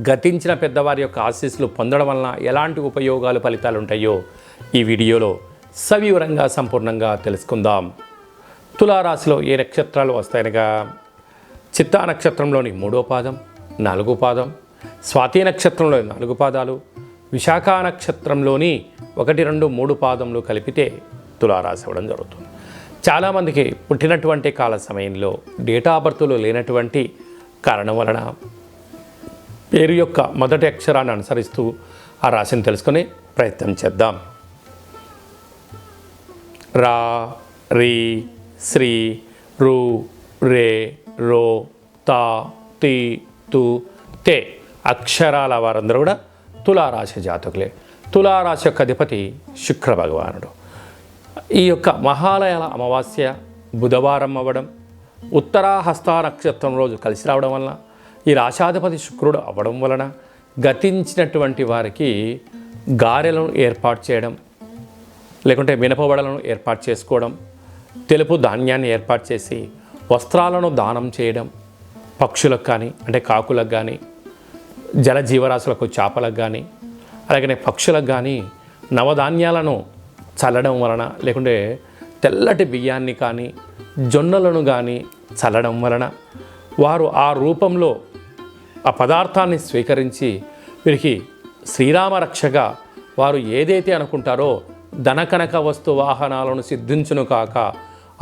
గతించిన పెద్దవారి యొక్క ఆశీస్సులు పొందడం వలన ఎలాంటి ఉపయోగాలు ఫలితాలు ఉంటాయో ఈ వీడియోలో సవివరంగా సంపూర్ణంగా తెలుసుకుందాం. తులారాశిలో ఏ నక్షత్రాలు వస్తాయనగా? చిత్తా నక్షత్రంలోని మూడో పాదం నాలుగో పాదం స్వాతి నక్షత్రంలోని నాలుగు పాదాలు విశాఖ నక్షత్రంలోని ఒకటి రెండు మూడు పాదములు కలిపితే తులారాశి అవ్వడం జరుగుతుంది. చాలామందికి పుట్టినటువంటి కాల సమయంలో డేటా బర్త్లు లేనటువంటి కారణం వలన పేరు యొక్క మొదటి అక్షరాన్ని అనుసరిస్తూ ఆ రాశిని తెలుసుకునే ప్రయత్నం చేద్దాం. రా రీ శ్రీ రు రే రో తా తి తు తే అక్షరాల వారందరూ కూడా తులారాశి జాతకులే. తులారాశి యొక్క అధిపతి శుక్ర భగవానుడు. ఈ యొక్క మహాలయాల అమావాస్య బుధవారం అవ్వడం ఉత్తరాహస్త నక్షత్రం రోజు కలిసి రావడం వలన ఈ రాశాధిపతి శుక్రుడు అవ్వడం వలన గతించినటువంటి వారికి గారెలను ఏర్పాటు చేయడం లేకుంటే మినపవడలను ఏర్పాటు చేసుకోవడం తెలుపు ధాన్యాన్ని ఏర్పాటు చేసి వస్త్రాలను దానం చేయడం పక్షులకు కానీ అంటే కాకులకు కానీ జల జీవరాశులకు చేపలకు కానీ అలాగనే పక్షులకు కానీ నవధాన్యాలను చల్లడం వలన లేకుంటే తెల్లటి బియ్యాన్ని కానీ జొన్నలను కానీ చల్లడం వలన వారు ఆ రూపంలో ఆ పదార్థాన్ని స్వీకరించి వీరికి శ్రీరామ రక్షగా వారు ఏదైతే అనుకుంటారో ధనకనక వస్తు వాహనాలను సిద్ధించును కాక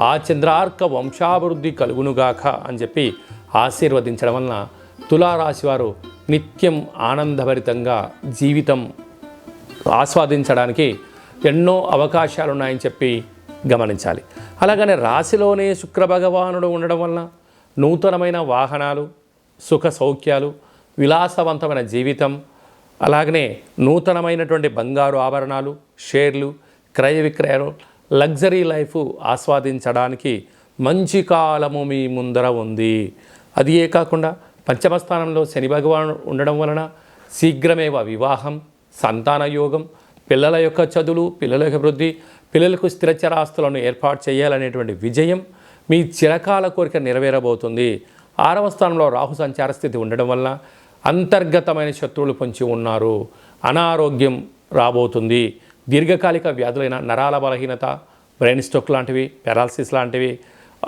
ఆ చంద్రార్క వంశాభివృద్ధి కలుగునుగాక అని చెప్పి ఆశీర్వదించడం వలన తులారాశి వారు నిత్యం ఆనందభరితంగా జీవితం ఆస్వాదించడానికి ఎన్నో అవకాశాలు ఉన్నాయని చెప్పి గమనించాలి. అలాగనే రాశిలోనే శుక్రభగవానుడు ఉండడం వలన నూతనమైన వాహనాలు సుఖ సౌఖ్యాలు విలాసవంతమైన జీవితం అలాగనే నూతనమైనటువంటి బంగారు ఆభరణాలు షేర్లు క్రయ విక్రయాలు లగ్జరీ లైఫ్ ఆస్వాదించడానికి మంచి కాలము మీ ముందర ఉంది. అది ఏ కాకుండా పంచమ స్థానంలో శని భగవాను ఉండడం వలన శీఘ్రమేవ వివాహం సంతాన యోగం పిల్లల యొక్క చదువులు పిల్లల యొక్క వృద్ధి పిల్లలకు స్థిరచరాస్తులను ఏర్పాటు చేయాలనేటువంటి విజయం మీ చిరకాల కోరిక నెరవేరబోతుంది. ఆరవ స్థానంలో రాహు సంచార స్థితి ఉండడం వలన అంతర్గతమైన శత్రువులు పొంచి ఉన్నారు. అనారోగ్యం రాబోతుంది. దీర్ఘకాలిక వ్యాధులైన నరాల బలహీనత బ్రెయిన్ స్ట్రోక్ లాంటివి పెరాలసిస్ లాంటివి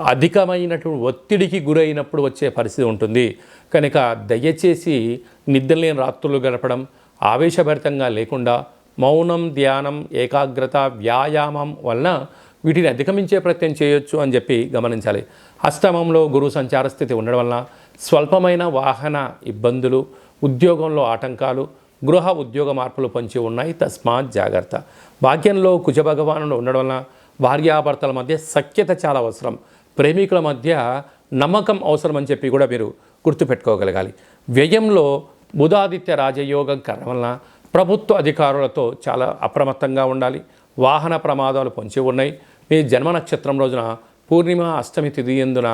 అధికమైనటువంటి ఒత్తిడికి గురైనప్పుడు వచ్చే పరిస్థితి ఉంటుంది. కనుక దయచేసి నిద్రలేని రాత్రులు గడపడం ఆవేశభరితంగా లేకుండా మౌనం ధ్యానం ఏకాగ్రత వ్యాయామం వలన వీటిని అధిగమించే ప్రయత్నం చేయొచ్చు అని చెప్పి గమనించాలి. అష్టమంలో గురు సంచార స్థితి ఉండడం వలన స్వల్పమైన వాహన ఇబ్బందులు ఉద్యోగంలో ఆటంకాలు గృహ ఉద్యోగ మార్పులు పొంచి ఉన్నాయి. తస్మాత్ జాగ్రత్త. భాగ్యంలో కుజభగవానుడు ఉండడం వలన భార్యాభర్తల మధ్య సఖ్యత చాలా అవసరం. ప్రేమికుల మధ్య నమ్మకం అవసరం అని చెప్పి కూడా మీరు గుర్తుపెట్టుకోగలగాలి. వ్యయంలో బుధాదిత్య రాజయోగం కారణం వలన ప్రభుత్వ అధికారులతో చాలా అప్రమత్తంగా ఉండాలి. వాహన ప్రమాదాలు పొంచి ఉన్నాయి. మీ జన్మ నక్షత్రం రోజున పూర్ణిమ అష్టమి తిథి ఎందున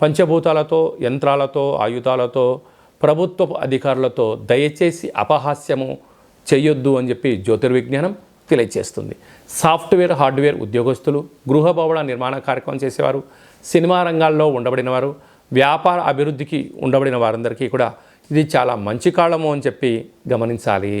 పంచభూతాలతో యంత్రాలతో ఆయుధాలతో ప్రభుత్వ అధికారులతో దయచేసి అపహాస్యము చేయొద్దు అని చెప్పి జ్యోతిర్విజ్ఞానం తెలియజేస్తుంది సాఫ్ట్వేర్ హార్డ్వేర్ ఉద్యోగస్తులు గృహ భవన నిర్మాణ కార్యక్రమం చేసేవారు సినిమా రంగాల్లో ఉండబడిన వారు వ్యాపార అభివృద్ధికి ఉండబడిన వారందరికీ కూడా ఇది చాలా మంచి కాలము అని చెప్పి గమనించాలి.